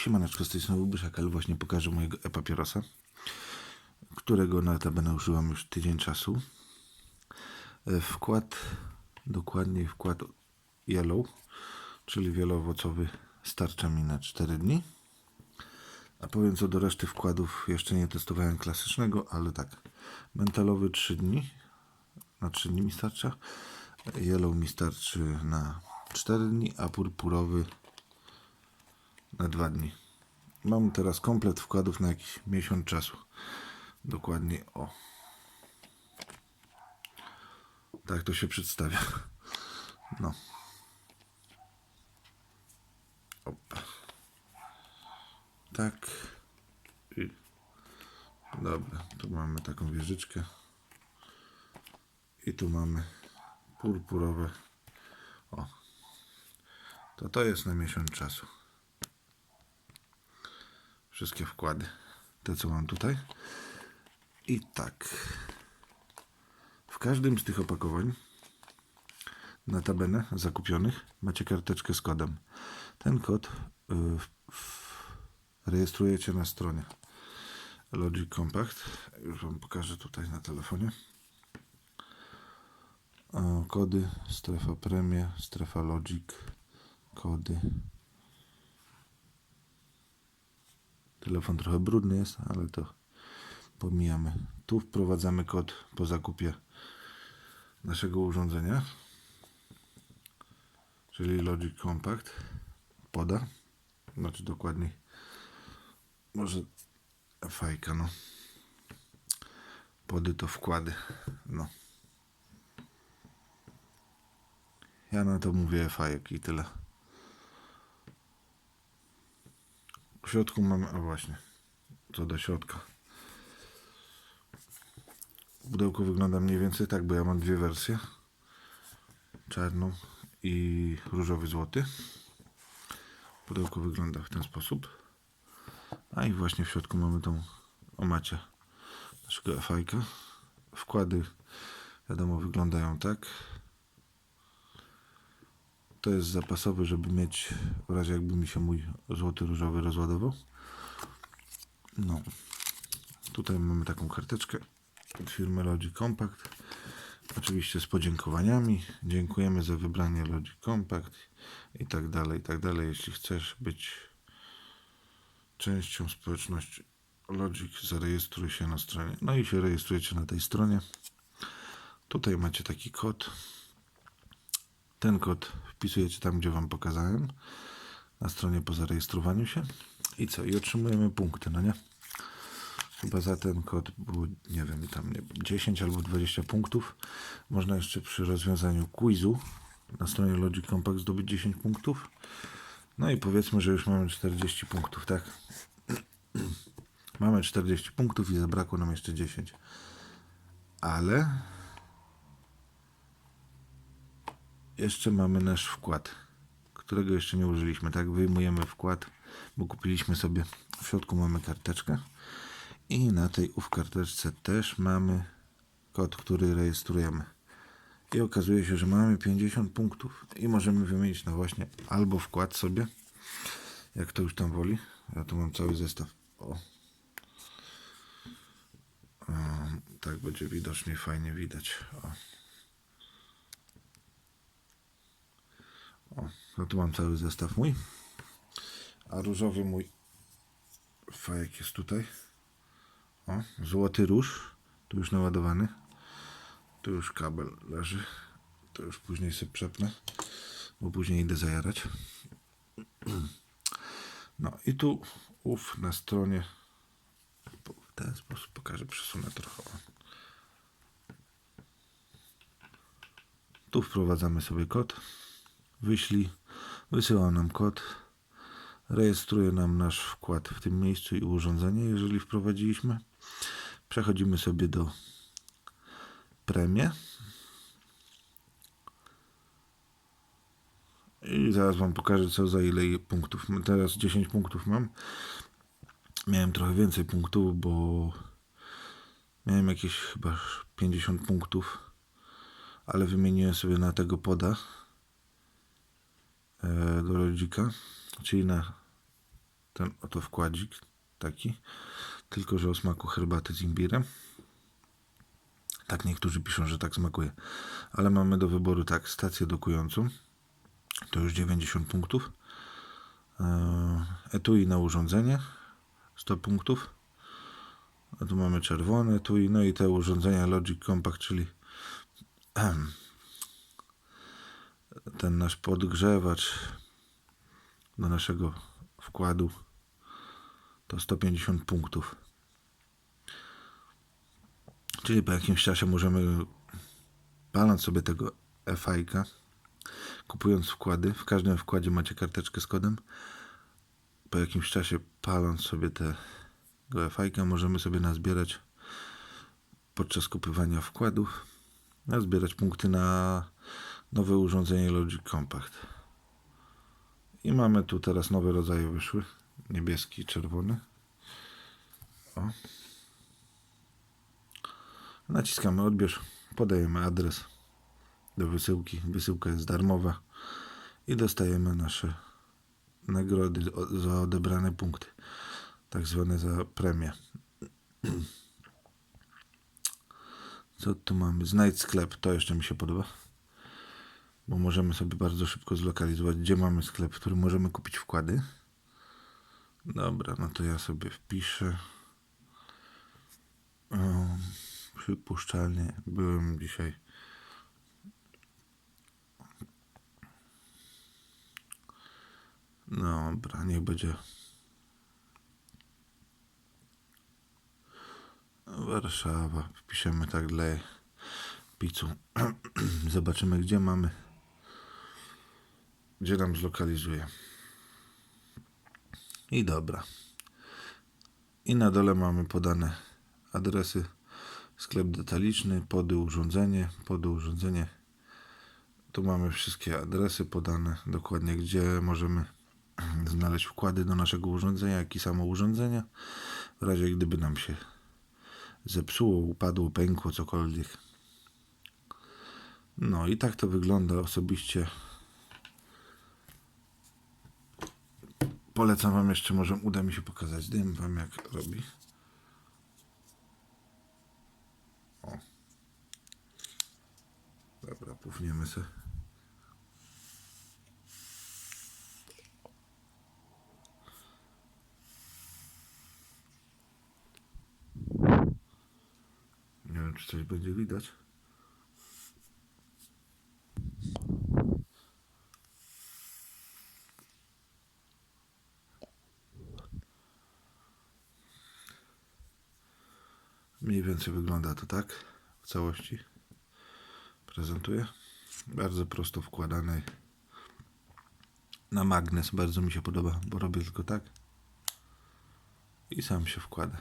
Siemaneczko, z tej strony Byszak, ale właśnie pokażę mojego e-papierosa, którego notabene używam już tydzień czasu. E, Wkład, dokładniej wkład yellow, czyli wieloowocowy, starcza mi na 4 dni. A powiem co do reszty wkładów, jeszcze nie testowałem klasycznego, ale tak, mentalowy 3 dni, na 3 dni mi starcza, yellow mi starczy na 4 dni, a purpurowy na dwa dni. Mam teraz komplet wkładów na jakiś miesiąc czasu. Dokładnie o. Tak to się przedstawia. No. Opa. Tak. I. Dobra, tu mamy taką wieżyczkę. I tu mamy purpurowe. O. To to jest na miesiąc czasu wszystkie wkłady. Te, co mam tutaj. I tak. W każdym z tych opakowań na tabelę zakupionych macie karteczkę z kodem. Ten kod y, rejestrujecie na stronie Logic Compact. Już Wam pokażę tutaj na telefonie. Kody, strefa premie, strefa Logic, kody. Telefon trochę brudny jest, ale to pomijamy. Tu wprowadzamy kod po zakupie naszego urządzenia, czyli Logic Compact poda, znaczy dokładniej może fajka, no. Pody to wkłady, no. Ja na to mówię fajek i tyle. W środku mamy, a właśnie, co do środka. Pudełko wygląda mniej więcej tak, bo ja mam dwie wersje. Czarną i różowy złoty. Pudełko wygląda w ten sposób. A i właśnie w środku mamy tą omacie naszego fajka. Wkłady, wiadomo, wyglądają tak. To jest zapasowy, żeby mieć w razie jakby mi się mój złoty różowy rozładował. No. Tutaj mamy taką karteczkę od firmy Logic Compact. Oczywiście z podziękowaniami. Dziękujemy za wybranie Logic Compact i tak dalej, i tak dalej. Jeśli chcesz być częścią społeczności Logic, zarejestruj się na stronie. No i się rejestrujecie na tej stronie. Tutaj macie taki kod. Ten kod wpisujecie tam, gdzie Wam pokazałem, na stronie po zarejestrowaniu się. I co? I otrzymujemy punkty, no nie? Chyba za ten kod było, nie wiem, tam nie, 10 albo 20 punktów. Można jeszcze przy rozwiązaniu quizu na stronie Logic Compact zdobyć 10 punktów. No i powiedzmy, że już mamy 40 punktów, tak? mamy 40 punktów i zabrakło nam jeszcze 10. Ale jeszcze mamy nasz wkład, którego jeszcze nie użyliśmy. Tak, wyjmujemy wkład, bo kupiliśmy sobie, w środku mamy karteczkę i na tej ów karteczce też mamy kod, który rejestrujemy. I okazuje się, że mamy 50 punktów i możemy wymienić na właśnie albo wkład sobie, jak to już tam woli. Ja tu mam cały zestaw. O. o tak będzie widocznie fajnie widać. O. O, no tu mam cały zestaw mój. A różowy mój fajek jest tutaj. O, złoty róż. Tu już naładowany. Tu już kabel leży. To już później sobie przepnę, bo później idę zajarać. No i tu ów na stronie w ten sposób pokażę, przesunę trochę. Tu wprowadzamy sobie kod wyślij, wysyła nam kod, rejestruje nam nasz wkład w tym miejscu i urządzenie, jeżeli wprowadziliśmy. Przechodzimy sobie do premie. I zaraz Wam pokażę, co za ile punktów. Teraz 10 punktów mam. Miałem trochę więcej punktów, bo miałem jakieś chyba 50 punktów, ale wymieniłem sobie na tego poda do rodzika, czyli na ten oto wkładzik taki, tylko że o smaku herbaty z imbirem. Tak niektórzy piszą, że tak smakuje. Ale mamy do wyboru tak, stację dokującą. To już 90 punktów. Eee, Etui na urządzenie 100 punktów. A tu mamy czerwone etui, no i te urządzenia Logic Compact, czyli ten nasz podgrzewacz do naszego wkładu to 150 punktów. Czyli po jakimś czasie możemy, paląc sobie tego FI-ka, kupując wkłady, w każdym wkładzie macie karteczkę z kodem, po jakimś czasie paląc sobie te FI-ka możemy sobie nazbierać podczas kupywania wkładów, nazbierać punkty na nowe urządzenie Logic Compact. I mamy tu teraz nowe rodzaje wyszły. Niebieski czerwony. O. Naciskamy odbierz, podajemy adres do wysyłki. Wysyłka jest darmowa i dostajemy nasze nagrody za odebrane punkty, tak zwane za premię. Co tu mamy? Znajdź sklep, to jeszcze mi się podoba, bo możemy sobie bardzo szybko zlokalizować, gdzie mamy sklep, w którym możemy kupić wkłady. Dobra, no to ja sobie wpiszę. O, przypuszczalnie byłem dzisiaj. Dobra, niech będzie. Warszawa. Wpiszemy tak dla picu. Zobaczymy, gdzie mamy. Gdzie nam zlokalizuje. I dobra. I na dole mamy podane adresy. Sklep detaliczny, pody urządzenie, pody urządzenie. Tu mamy wszystkie adresy podane, dokładnie gdzie możemy znaleźć wkłady do naszego urządzenia, jak i samo urządzenia. W razie gdyby nam się zepsuło, upadło, pękło, cokolwiek. No i tak to wygląda osobiście. Polecam Wam jeszcze, może uda mi się pokazać dym Wam jak robi. O. Dobra, pufniemy se. Nie wiem, czy coś będzie widać. Mniej więcej wygląda to tak w całości. Prezentuję. Bardzo prosto wkładane na magnes. Bardzo mi się podoba, bo robię tylko tak. I sam się wkłada.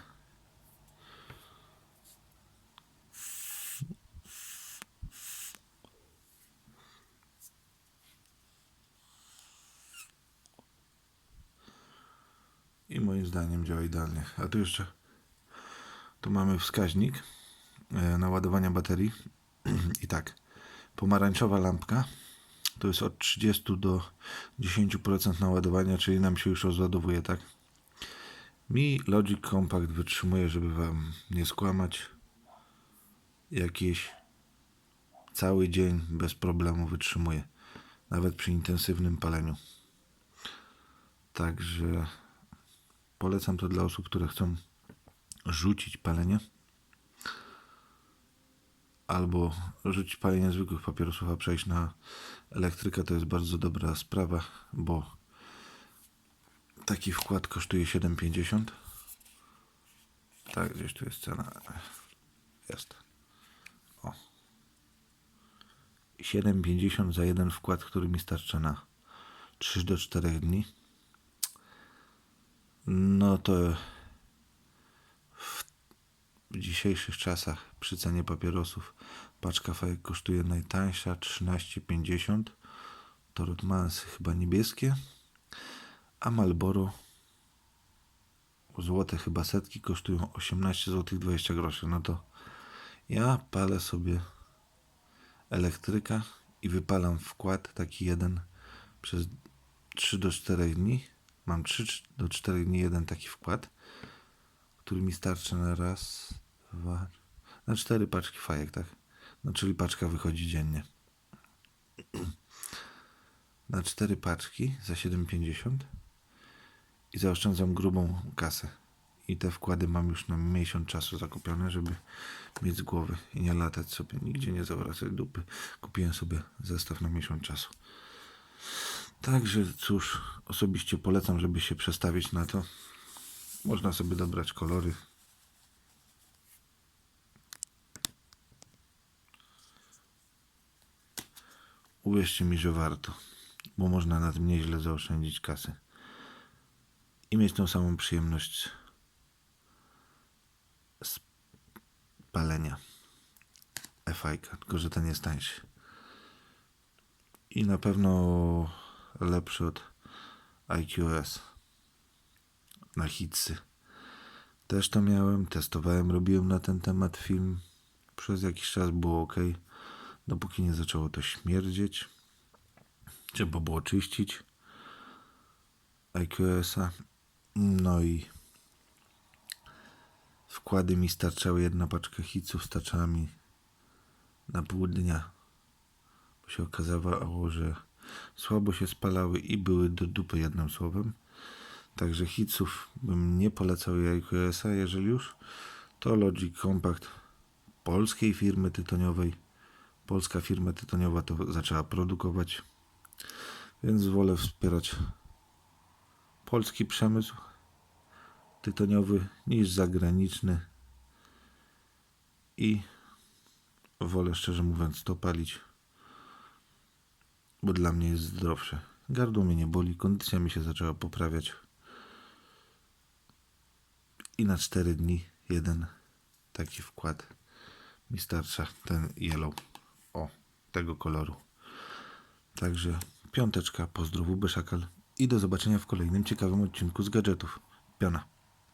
I moim zdaniem działa idealnie. A tu jeszcze tu mamy wskaźnik e, naładowania baterii. I tak, pomarańczowa lampka to jest od 30 do 10% naładowania, czyli nam się już rozładowuje, tak? Mi Logic Compact wytrzymuje, żeby Wam nie skłamać, jakieś cały dzień bez problemu wytrzymuje, nawet przy intensywnym paleniu. Także polecam to dla osób, które chcą rzucić palenie? Albo rzucić palenie zwykłych papierosów, a przejść na elektrykę to jest bardzo dobra sprawa, bo taki wkład kosztuje 7,50 tak, gdzieś tu jest cena. Jest. O. 7,50 za jeden wkład, który mi starcza na 3 do 4 dni. No to w dzisiejszych czasach przy cenie papierosów paczka fajek kosztuje najtańsza 13,50 to Rotmansy chyba niebieskie. A Malboro złote chyba setki kosztują 18 zł 20 groszy. No to ja palę sobie elektryka i wypalam wkład taki jeden przez 3 do 4 dni. Mam 3 do 4 dni jeden taki wkład, który mi starczy na raz, dwa, na cztery paczki fajek, tak? No, czyli paczka wychodzi dziennie. Na cztery paczki za 7,50 i zaoszczędzam grubą kasę. I te wkłady mam już na miesiąc czasu zakupione, żeby mieć z głowy i nie latać sobie, nigdzie nie zawracać dupy. Kupiłem sobie zestaw na miesiąc czasu. Także cóż, osobiście polecam, żeby się przestawić na to. Można sobie dobrać kolory. Uwierzcie mi, że warto, bo można na tym nieźle zaoszczędzić kasy i mieć tą samą przyjemność z palenia tylko że ten jest tańszy. I na pewno lepszy od IQS na hitsy. Też to miałem, testowałem, robiłem na ten temat film. Przez jakiś czas było ok, dopóki nie zaczęło to śmierdzieć. Trzeba było czyścić IQS-a. No i wkłady mi starczały. Jedna paczka hitsów starczała mi na pół dnia. Bo się okazało, że słabo się spalały i były do dupy jednym słowem. Także hitsów bym nie polecał IQS-a, jeżeli już. To Logic Compact polskiej firmy tytoniowej. Polska firma tytoniowa to zaczęła produkować. Więc wolę wspierać polski przemysł tytoniowy niż zagraniczny i wolę szczerze mówiąc to palić, bo dla mnie jest zdrowsze. Gardło mnie nie boli, kondycja mi się zaczęła poprawiać i na 4 dni jeden taki wkład mi starcza ten yellow o tego koloru. Także piąteczka, pozdrowu Beszakal i do zobaczenia w kolejnym ciekawym odcinku z gadżetów. Piona.